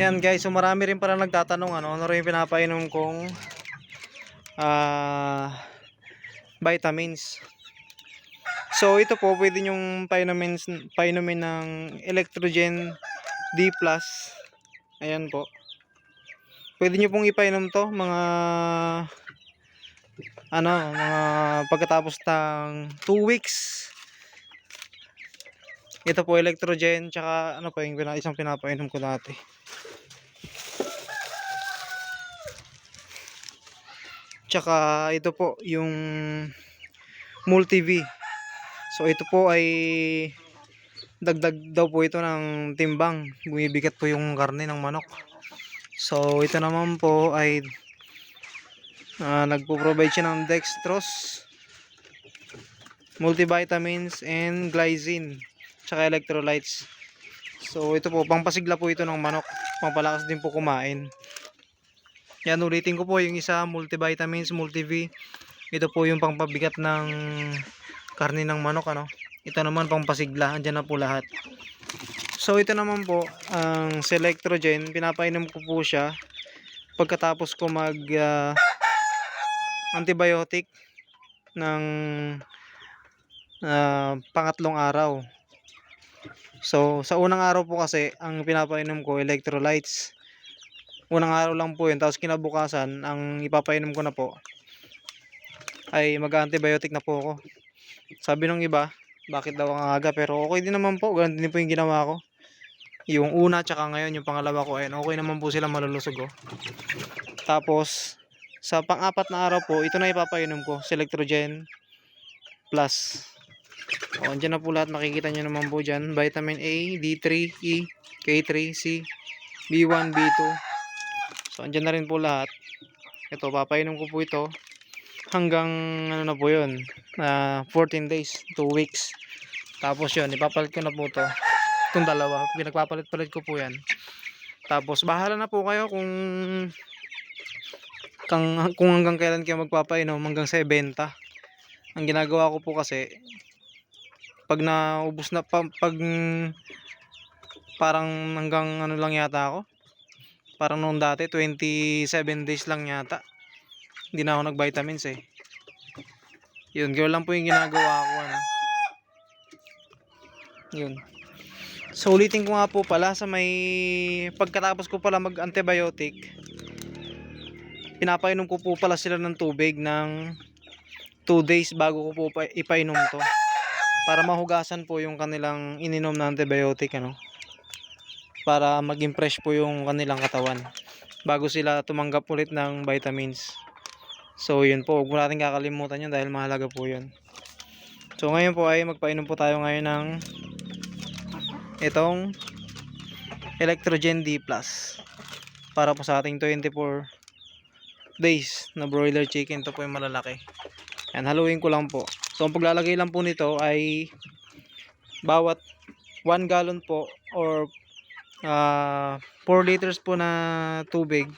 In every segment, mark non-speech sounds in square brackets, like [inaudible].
Yan guys, so marami rin pala nagtatanong ano, ano rin pinapainom kong ah vitamins. So ito po, pwede yung painumin, painumin ng Electrogen D+. Ayan po. Pwede nyo pong ipainom to, mga ano, mga pagkatapos ng 2 weeks. Ito po Electrogen, tsaka ano pa yung isang pinapainom ko dati. Tsaka ito po yung Multi-V. So ito po ay dagdag daw po ito ng timbang. Bumibigat po yung karne ng manok. So ito naman po ay ah, nagpo-provide siya ng dextrose, multivitamins and glycine, tsaka electrolytes. So ito po, pangpasigla po ito ng manok. Pampalakas din po kumain. Yan ulitin ko po yung isa, multivitamins, multi-V. Ito po yung pangpabigat ng karne ng manok ano. Ito naman pangpasigla, andyan na po lahat. So ito naman po, ang Selectrogen, pinapainom ko po siya pagkatapos ko mag ah, antibiotic ng ah, pangatlong araw. So sa unang araw po kasi, ang pinapainom ko electrolytes. Unang araw lang po yun, tapos kinabukasan, ang ipapainom ko na po ay mag-antibiotic na po ako. Sabi nung iba, bakit daw ang aga? Pero okay din naman po ganun din po yung ginawa ko. Yung una tsaka ngayon yung pangalawa ko ayun okay naman po sila malulusog oh. tapos sa pang-apat na araw po ito na ipapainom ko Selectrogen Plus. O andyan na po lahat makikita nyo naman po dyan. Vitamin A, D3, E, K3, C B1, B2 so andyan na rin po lahat. Ito papainom ko po ito hanggang ano na po yun na 14 days 2 weeks. Tapos yun ipapalit ko na po to. Itong dalawa pinagpapalit-palit ko po yan. Tapos bahala na po kayo kung kung, kung hanggang kailan kayo magpapainom hanggang sa ibenta. Ang ginagawa ko po kasi pag naubos na pa, pag parang hanggang ano lang yata ako parang noong dati 27 days lang yata. Hindi na ako nag vitamins eh. Yun gawin lang po yung ginagawa ko ano. Yun. So ulitin ko nga po pala sa may pagkatapos ko pala mag antibiotic pinapainom ko po pala sila ng tubig ng 2 days bago ko po pa, ipainom to. Para mahugasan po yung kanilang ininom na antibiotic ano para maging fresh po yung kanilang katawan bago sila tumanggap ulit ng vitamins. So yun po. Huwag mo natin kakalimutan yun dahil mahalaga po yun. So ngayon po ay magpainom po tayo ngayon ng itong Electrogen D Plus para po sa ating 24 days na broiler chicken. Ito po yung malalaki. Yan haluin ko lang po. So ang paglalagay lang po nito ay bawat 1 gallon po or ah 4 liters po na tubig.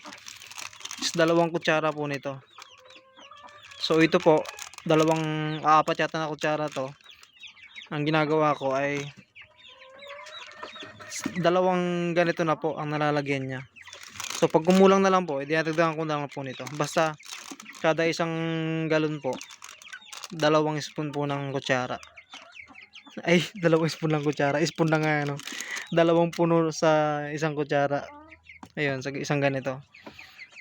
Is dalawang kutsara po nito. So ito po dalawang apat yata na kutsara to. Ang ginagawa ko ay dalawang ganito na po ang nalalagyan niya. So pag kumulang na lang po edi natagdagan ko na lang po nito. Basta kada isang galon po dalawang spoon po ng kutsara. Ay [laughs] dalawang spoon lang kutsara. Spoon lang nga ano dalawang puno sa isang kutsara. Ayun sa isang ganito.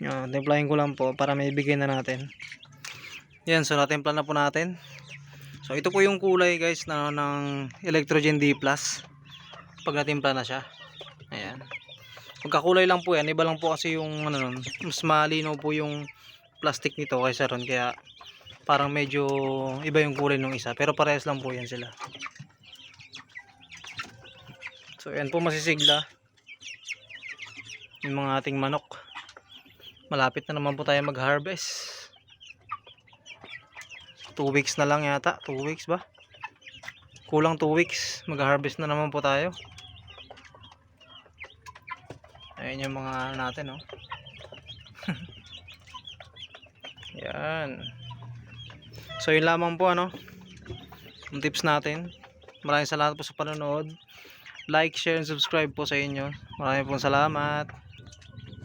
Yun, timplahin ko lang po para may bigay na natin. Yan so natimpla na po natin. So ito po yung kulay guys na ng Electrogen D pag natimpla na siya. Ayan. Magkakulay lang po yan. Iba lang po kasi yung ano nun mas malinaw po yung plastic nito kaysa ron. Kaya parang medyo iba yung kulay ng isa. Pero parehas lang po yan sila So ayan po masisigla yung mga ating manok. Malapit na naman po tayo mag-harvest. 2 weeks na lang yata, 2 weeks ba? Kulang 2 weeks, mag-harvest na naman po tayo. Ayan yung mga ano natin, oh. [laughs] Yan. So yun lamang po ano. Yung tips natin. Maraming salamat po sa panonood like, share, and subscribe po sa inyo. Maraming pong salamat.